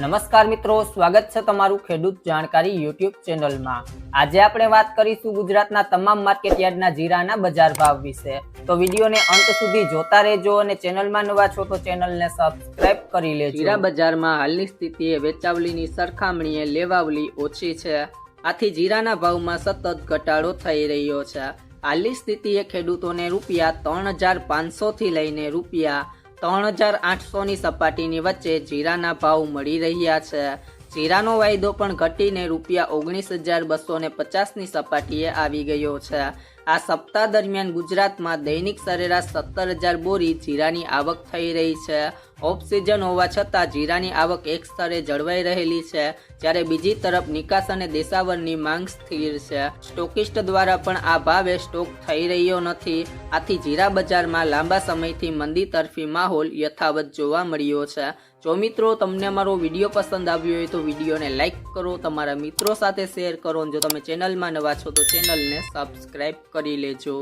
નમસ્કાર મિત્રો, સ્વાગત છે તમારું ખેડૂત જાણકારી યુટ્યુબ ચેનલમાં. આજે આપણે વાત કરીશું ગુજરાતના તમામ માર્કેટ યાર્ડના જીરાના બજાર ભાવ વિશે. તો વિડીયોને અંત સુધી જોતા રહેજો અને ચેનલમાં નવા છો તો ચેનલને સબસ્ક્રાઇબ કરી લેજો. જીરા બજારમાં હાલની સ્થિતિએ વેચાવલીની સરખામણીએ લેવાવલી ઓછી છે. આથી જીરાના ભાવમાં સતત ઘટાડો થઈ રહ્યો છે. હાલની સ્થિતિએ ખેડૂતોને રૂપિયા ત્રણ હજાર પાંચસોથી લઈને રૂપિયા ત્રણ હજાર આઠસોની સપાટીની વચ્ચે જીરાના ભાવ મળી રહ્યા છે. જીરાનો વાયદો પણ ઘટીને રૂપિયા ઓગણીસ હજાર બસો ને પચાસની સપાટીએ આવી ગયો છે. આ સપ્તાહ દરમિયાન ગુજરાતમાં દૈનિક સરેરાશ સત્તર હજાર બોરી જીરાની આવક થઈ રહી છે. ઓફ સિઝન હોવા છતાં જીરાની આવક એક સ્તરે જળવાઈ રહેલી છે, જ્યારે બીજી તરફ નિકાસ અને દેશાવરની માંગ સ્થિર છે. સ્ટોકિસ્ટ દ્વારા પણ આ ભાવે સ્ટોક થઈ રહ્યો નથી. આથી જીરા બજારમાં લાંબા સમયથી મંદી તરફી માહોલ યથાવત જોવા મળ્યો છે. જો મિત્રો તમને મારો વીડિયો પસંદ આવ્યો હોય તો વિડીયોને લાઇક કરો, તમારા મિત્રો સાથે શેર કરો જો તમે ચેનલમાં નવા છો તો ચેનલને સબસ્ક્રાઈબ કરી લેજો.